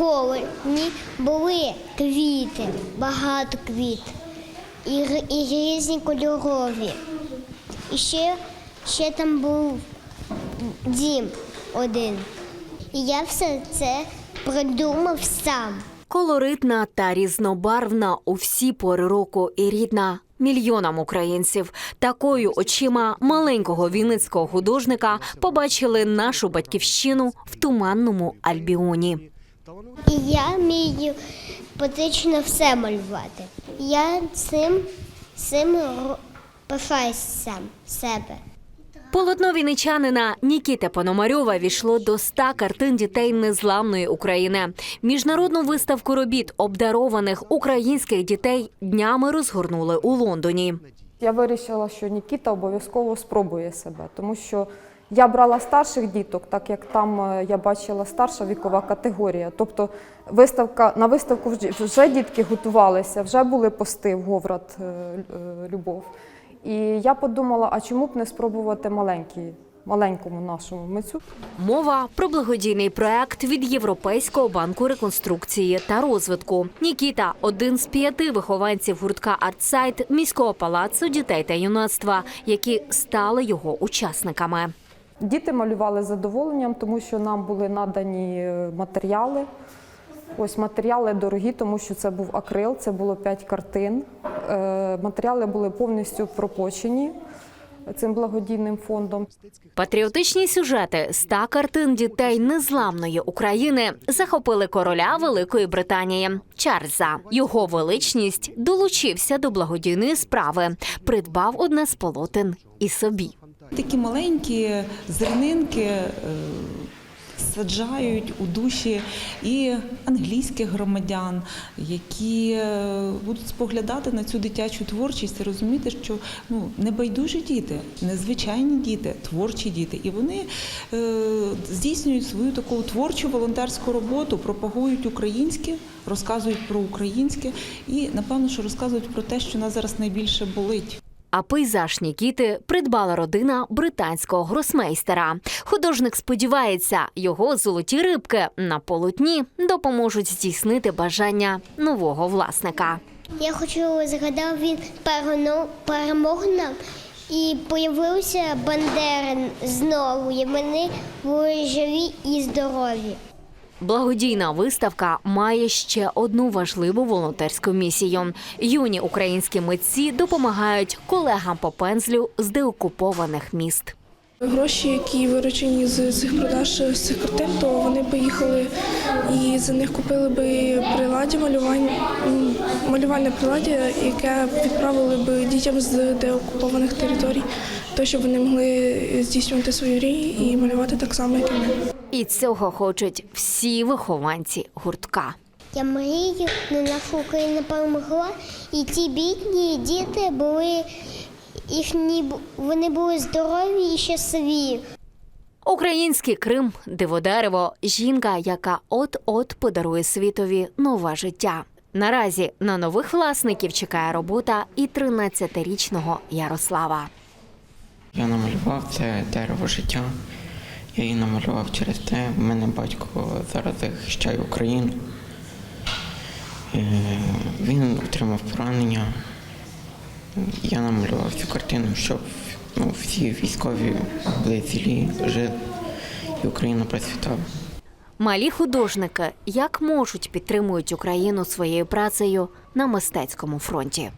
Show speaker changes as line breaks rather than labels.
холодні були квіти, багато квіт і, і різні кольорові. І ще, ще там був дім один. І я все це придумав сам.
Колоритна та різнобарвна у всі пори року і рідна мільйонам українців. Такою очима маленького вінницького художника побачили нашу батьківщину в туманному Альбіоні.
І я вмію поетично все малювати. Я цим, цим пишаюсь сам себе.
Полотно вінничанина Нікіти Пономарьова війшло до 100 картин дітей незламної України. Міжнародну виставку робіт обдарованих українських дітей днями розгорнули у Лондоні.
Я вирішила, що Нікіта обов'язково спробує себе, тому що я брала старших діток, так як там е, я бачила старша вікова категорія. Тобто виставка на виставку вже- дітки готувалися, вже були пости в Говрат е, е, Любов. І я подумала, а чому б не спробувати маленькі, маленькому нашому митцю?
Мова про благодійний проект від Європейського банку реконструкції та розвитку. Нікіта один з п'яти вихованців гуртка «Артсайт» міського палацу дітей та юнацтва, які стали його учасниками.
Діти малювали з задоволенням, тому що нам були надані е, матеріали. Ось матеріали дорогі, тому що це був акрил, це було 5 картин. Е, Матеріали були повністю пропочені цим благодійним фондом.
Патріотичні сюжети ста картин дітей незламної України захопили короля Великої Британії Чарльза. Його величність долучився до благодійної справи, придбав одне з полотен і собі.
Такі маленькі зернинки е, саджають у душі і англійських громадян, які е, будуть споглядати на цю дитячу творчість і розуміти, що ну небайдужі діти, незвичайні діти, творчі діти, і вони е, здійснюють свою таку творчу волонтерську роботу, пропагують українське, розказують про українське і напевно, що розказують про те, що нас зараз найбільше болить.
А пейзаж Нікіти придбала родина британського гросмейстера. Художник сподівається, його золоті рибки на полотні допоможуть здійснити бажання нового власника.
Я хочу згадав він перемог нам і появився Бандери знову. І вони були живі і здорові.
Благодійна виставка має ще одну важливу волонтерську місію. Юні українські митці допомагають колегам по пензлю з деокупованих міст.
Гроші, які виручені з цих продаж цих картин, то вони поїхали і за них купили би приладдя малювання, малювальне приладдя, яке відправили би дітям з деокупованих територій, то щоб вони могли здійснювати свої мрії і малювати так само, як і ми.
І цього хочуть всі вихованці гуртка.
Я мрію, на наша Україна перемогла, і ті бідні діти були їхні вони були здорові і щасливі.
Український Крим, диводерево, жінка, яка от-от подарує світові нове життя. Наразі на нових власників чекає робота і 13-річного Ярослава.
Я намалював це дерево життя. Я її намалював через те. У мене батько зараз захищає Україну. Е, Він отримав поранення. Я намалював цю картину, щоб ну, всі військові були цілі, жили і Україна процвітала.
Малі художники як можуть підтримують Україну своєю працею на мистецькому фронті.